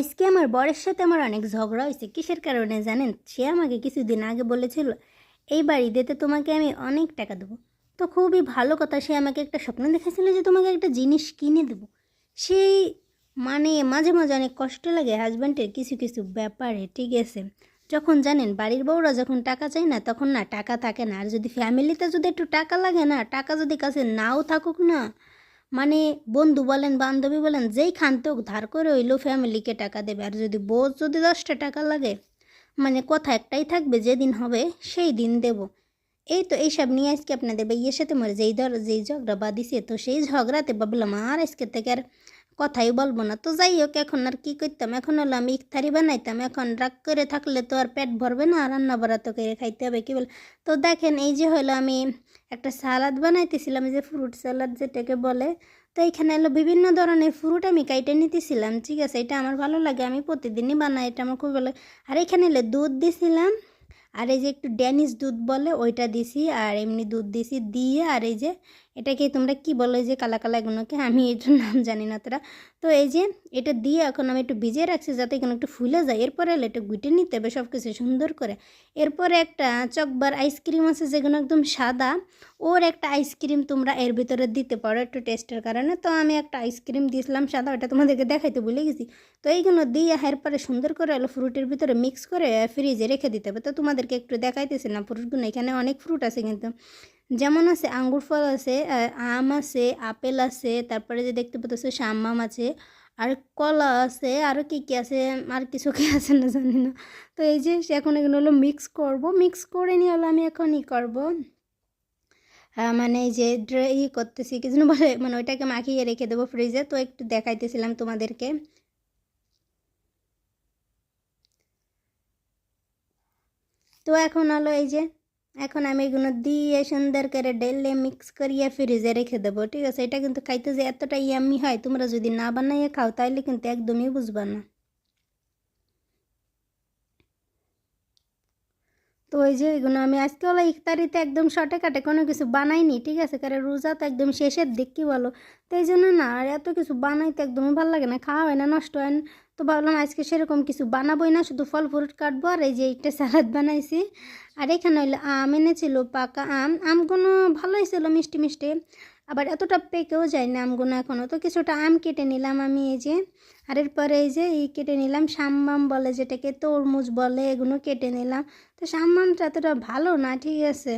আজকে আমার বরের সাথে আমার অনেক ঝগড়া হয়েছে। কিসের কারণে জানেন? সে আমাকে কিছুদিন আগে বলেছিল, এই বাড়ি দিতে তোমাকে আমি অনেক টাকা দেবো। তো খুবই ভালো কথা, সে আমাকে একটা স্বপ্ন দেখেছিল যে তোমাকে একটা জিনিস কিনে দেবো। সেই মানে মাঝে মাঝে অনেক কষ্ট লাগে হাজব্যান্ডের কিছু কিছু ব্যাপারে, ঠিক আছে? যখন জানেন বাড়ির বউরা যখন টাকা চায় না, তখন না টাকা থাকে না। আর যদি ফ্যামিলিতে যদি একটু টাকা লাগে না, টাকা যদি কাছে নাও থাকুক না মানে বন্ধু বলেন, বান্ধবী বলেন, যেই খানতে হোক, ধার করে হইলেও ফ্যামিলিকে টাকা দেবে। আর যদি বউ যদি দশটা টাকা লাগে মানে কথা একটাই থাকবে, যেদিন হবে সেই দিন দেব। এই তো এইসব নিয়ে আজকে আপনাদের ভাইয়ের সাথে মরে যেই ধর, যেই ঝগড়া বাঁধিছে, তো সেই ঝগড়াতে ভাবলাম, আর আজকে থেকে আর কথাই বলব না। তো যাই হোক, এখন আর কী করতাম? এখন হলো আমি ইফতারি বানাইতাম। এখন রাগ করে থাকলে তো আর পেট ভরবে না, আর রান্না বাড়া তো করে খাইতে হবে, কী বল? তো দেখেন, এই যে হলো আমি একটা সালাদ বানাইতেছিলাম যে ফ্রুট সালাদ যেটাকে বলে তো এখানে এলো বিভিন্ন ধরনের ফ্রুট আমি কাইটে নিতেছিলাম, ঠিক আছে এটা আমার ভালো লাগে, আমি প্রতিদিনই বানাই, এটা আমার খুব ভালো লাগে। আর এখানে এলো দুধ দিছিলাম, আর এই যে একটু ড্যানিস দুধ বলে, ওইটা দিছি, আর এমনি দুধ দিছি দিয়ে, আর এই যে এটাকে তোমরা কি বলো যে কালা কালা এগুলোকে? আমি এটার নাম জানি না তোরা। তো এই যে এটা দিয়ে এখন আমি একটু ভিজিয়ে রাখছি যাতে এখানে একটু ফুলে যায়। এরপরে একটু গুটে নিতে হবে সব কিছু সুন্দর করে। এরপরে একটা চকবার আইসক্রিম আছে যেগুলো একদম সাদা। ওর একটা আইসক্রিম তোমরা এর ভিতরে দিতে পারো একটু টেস্টের কারণে। তো আমি একটা আইসক্রিম দিয়েছিলাম সাদা, ওটা তোমাদেরকে দেখাইতে ভুলে গেছি। তো এইগুলো দিয়ে এরপরে সুন্দর করে এলো ফ্রুটের ভিতরে মিক্স করে ফ্রিজে রেখে দিতে হবে। তো তোমাদেরকে একটু দেখাইতেছি না ফ্রুটগুলো এখানে অনেক ফ্রুট আছে কিন্তু। যেমন আছে, আঙ্গুর ফল আছে আম আছে, আপেল আছে, তারপরে যে দেখতে পাচ্ছ শামাম আছে, আর কলা আছে আরও কী কী আছে, আর কিছু কি আছে না জানি না। তো এই যে এখন এগুলো হলো মিক্স করব মিক্স করে নিয়ে হলো আমি এখন ই করব। মানে এই যে ড্রে ই করতেছি, কি যেন বলে মানে ওইটাকে মাখিয়ে রেখে দেবো ফ্রিজে তো একটু দেখাইতেছিলাম তোমাদেরকে। তো এখন হলো এই যে এখন আমি এগুলো দিয়ে সুন্দর করে ডেলে মিক্স করিয়ে ফ্রিজে রেখে দেবো, ঠিক আছে? এটা কিন্তু খাইতে যে এতটা ইয়ামি হয়, তোমরা যদি না বানাইয়ে খাও তাহলে কিন্তু একদমই বুঝবা না। তো ওই যে এগুলো আমি আজকে হলো ইফতারিতে একদম শর্টে কাটে কোনো কিছু বানাইনি, ঠিক আছে? কারণ রোজা তো একদম শেষের দিক, কী বলো? তো এই জন্য না, আর এত কিছু বানাইতে একদমই ভালো লাগে না, খাওয়া হয় না, নষ্ট হয় না। তো ভাবলাম আজকে সেরকম কিছু বানাবোই না, শুধু ফল ফ্রুট কাটবো আর এই যে একটা স্যালাড বানাইছি। আর এখানে হইল আম এনেছিল, পাকা আম। আমগুলো ভালোই ছিল, মিষ্টি মিষ্টি। আবার এতটা পেকেও যায় না আমগুলো এখনও তো কিছুটা আম কেটে নিলাম আমি এই যে। আর এরপরে এই যে এই কেটে নিলাম সাম্বাম বলে যেটাকে তরমুজ বলে এগুলো কেটে নিলাম। তো সাম্বামটা এতটা ভালো না, ঠিক আছে।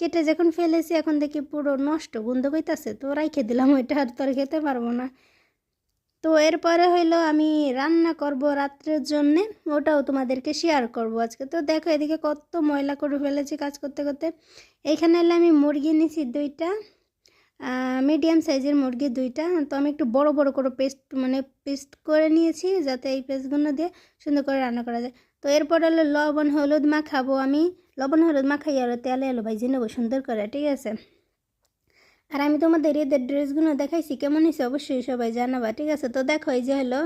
কেটে যখন ফেলেছি, এখন দেখি পুরো নষ্ট গন্ধ কইতাছে, তো রাইখে দিলাম ওইটা, আর তো খেতে পারব না। তো এরপরে হইল আমি রান্না করব রাত্রের জন্যে, ওটাও তোমাদেরকে শেয়ার করব আজকে। তো দেখো এদিকে কত ময়লা করে ফেলেছি কাজ করতে করতে। এইখানে এলে আমি মুরগি নিছি দুইটা মিডিয়াম সাইজের মুরগি দুইটা। তো আমি একটু বড় বড় করে পেস্ট মানে পেস্ট করে নিয়েছি যাতে এই পেস্টগুলো দিয়ে সুন্দর করে রান্না করা যায়। তো এরপর হলো লবণ, হলুদ মাখাবো আমি। লবণ, হলুদ মাখাই আর তেলে এলো ভাইজে নেব সুন্দর করে, ঠিক আছে? আর আমি তোমাদের ঈদের ড্রেসগুলো দেখাইছি, কেমন হয়েছে অবশ্যই সবাই জানাবা, ঠিক আছে? তো দেখো এই যে হলো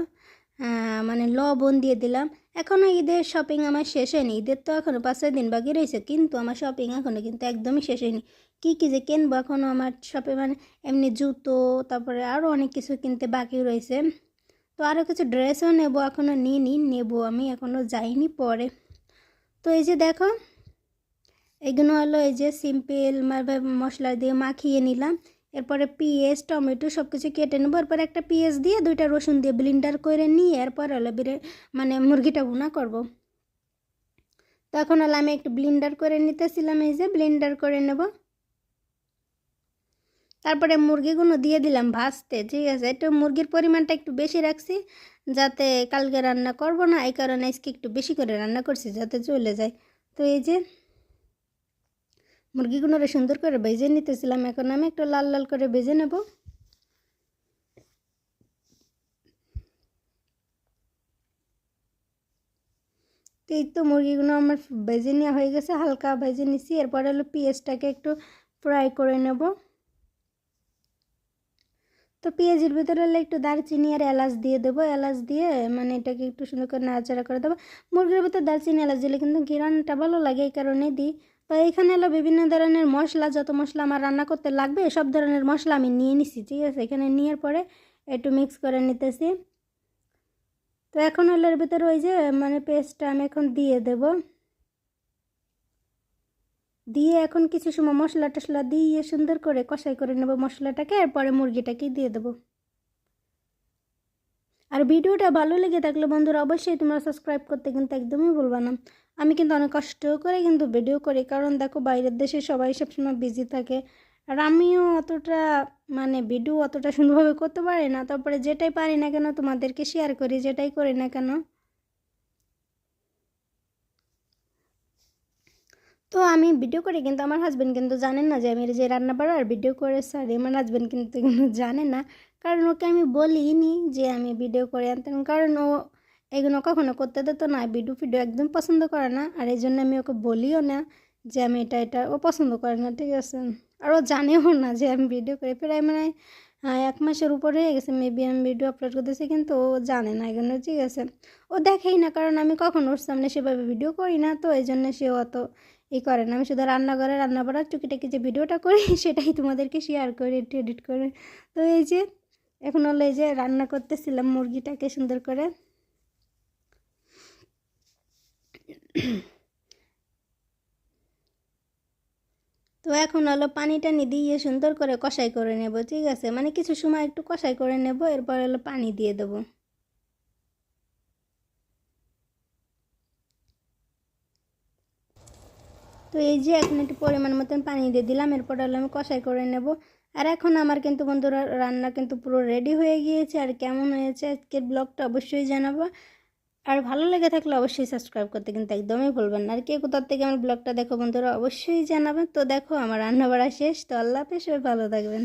মানে লবণ দিয়ে দিলাম। এখনও ঈদের শপিং আমার শেষ হয়নি। ঈদের তো এখনও পাঁচ ছয় দিন বাকি রয়েছে, কিন্তু আমার শপিং এখনও কিন্তু একদমই শেষ হয়নি। কী কী যে কিনবো এখনও আমার শপে মানে এমনি জুতো, তারপরে আরও অনেক কিছু কিনতে বাকি রয়েছে। তো আরও কিছু ড্রেসও নেব এখনও নিই নি, নেব আমি এখনও যাইনি পরে। তো এই যে দেখো এগুলো হলো এই যে সিম্পল মশলা দিয়ে মাখিয়ে নিলাম। এরপরে পেঁয়াজ, টমেটো সব কিছু কেটে নেব। এরপর একটা পেঁয়াজ দিয়ে দুইটা রসুন দিয়ে ব্লিন্ডার করে নিয়ে এরপর হলো বিরে মানে মুরগিটা ভুনা করব। তখন হলো আমি একটু ব্লিন্ডার করে নিতেছিলাম, এই যে ব্লিন্ডার করে নেব। তারপরে মুরগিগুলো দিয়ে দিলাম ভাজতে, ঠিক আছে? একটু মুরগির পরিমাণটা একটু বেশি রাখছি, যাতে কালকে রান্না করব না, এই কারণে আজকে একটু বেশি করে রান্না করছি, যাতে চলে যায়। তো এই যে মুরগিগুলোরে সুন্দর করে ভেজে নিতেছিলাম, এখন আমি একটু লাল লাল করে ভেজে নেব। এই তো মুরগিগুলো আমার ভেজে নেওয়া হয়ে গেছে, হালকা ভেজে নিছি, এরপরে হলো পেঁয়াজটাকে একটু ফ্রাই করে নেব। তো পেঁয়াজের ভিতরে একটু দারচিনি আর এলাচ দিয়ে দেবো। এলাচ দিয়ে মানে এটাকে একটু সুন্দর করে নাড়াচাড়া করে দেবো। মুরগির ভিতরে দারচিনি, এলাচ দিলে কিন্তু ঘিরানটা ভালো লাগে, এই কারণে দিই। তো এখানে হলো বিভিন্ন ধরনের মশলা, যত মশলা আমার রান্না করতে লাগবে, সব ধরনের মশলা আমি নিয়ে নিছি, ঠিক আছে? এখানে নেওয়ার পরে একটু মিক্স করে নিতেছি। তো এখন হলো এর ভিতরে ওই যে মানে পেস্টটা আমি এখন দিয়ে দেব। দিয়ে এখন কিছু সময় মশলা টশলা দিয়ে সুন্দর করে কষাই করে নেব মশলাটাকে এরপরে মুরগিটাকে দিয়ে দেবো। আর ভিডিওটা ভালো লেগে থাকলে বন্ধুরা অবশ্যই তোমরা সাবস্ক্রাইব করতে কিন্তু একদমই বলবা না। আমি কিন্তু অনেক কষ্ট করে কিন্তু ভিডিও করি, কারণ দেখো বাইরের দেশে সবাই সবসময় বিজি থাকে। আর আমিও অতটা মানে ভিডিও অতটা সুন্দরভাবে করতে পারি না। তারপরে যেটাই পারি না কেন তোমাদেরকে শেয়ার করি, যেটাই করি না কেন তো আমি ভিডিও করি, কিন্তু আমার হাজব্যান্ড কিন্তু জানেন না যে আমি যে রান্না বাড়া আর ভিডিও করে সারি আমার হাজব্যান্ড কিন্তু কিন্তু জানে না। কারণ ওকে আমি বলিনি যে আমি ভিডিও করে আনতাম, কারণ ও এগুলো কখনো করতে দিত না ভিডিও ফিডিও একদম পছন্দ করে না। আর এই জন্য আমি ওকে বলিও না যে আমি এটা এটা ও পছন্দ করে না, ঠিক আছে? আর ও জানেও না যে আমি ভিডিও করি। প্রায় মানে এক মাসের উপরে হয়ে গেছে মেবি আমি ভিডিও আপলোড করতেছি, কিন্তু ও জানে না এগুলো, ঠিক আছে? ও দেখেই না, কারণ আমি কখন ওর সামনে সেভাবে ভিডিও করি না, তো এই জন্য সে অত ই করেন। আমি শুধু রান্নাঘরে রান্না বাড়ার টুকিটাকি যে ভিডিওটা করি, সেটাই তোমাদেরকে শেয়ার করি, একটু এডিট করে। তো এই যে, এখন হলো এই যে রান্না করতেছিলাম মুরগিটাকে সুন্দর করে। তো এখন হলো পানি টানি দিয়ে সুন্দর করে কষাই করে নেব, ঠিক আছে? মানে কিছু সময় একটু কষাই করে নেব, এরপর হলো পানি দিয়ে দেবো। তো এই যে এখন একটু পরিমাণ মতন পানি দিয়ে দিলাম, এরপর হলো আমি কষাই করে নেব। আর এখন আমার কিন্তু বন্ধুরা রান্না কিন্তু পুরো রেডি হয়ে গিয়েছে, আর কেমন হয়েছে আজকের ব্লগটা অবশ্যই জানাব। আর ভালো লেগে থাকলে অবশ্যই সাবস্ক্রাইব করতে কিন্তু একদমই ভুলবেন না। আর কেউ কোথার থেকে আমার ব্লগটা দেখো বন্ধুরা, অবশ্যই জানাবেন। তো দেখো, আমার রান্না বাড়া শেষ। তো আল্লাহ সবাই ভালো থাকবেন।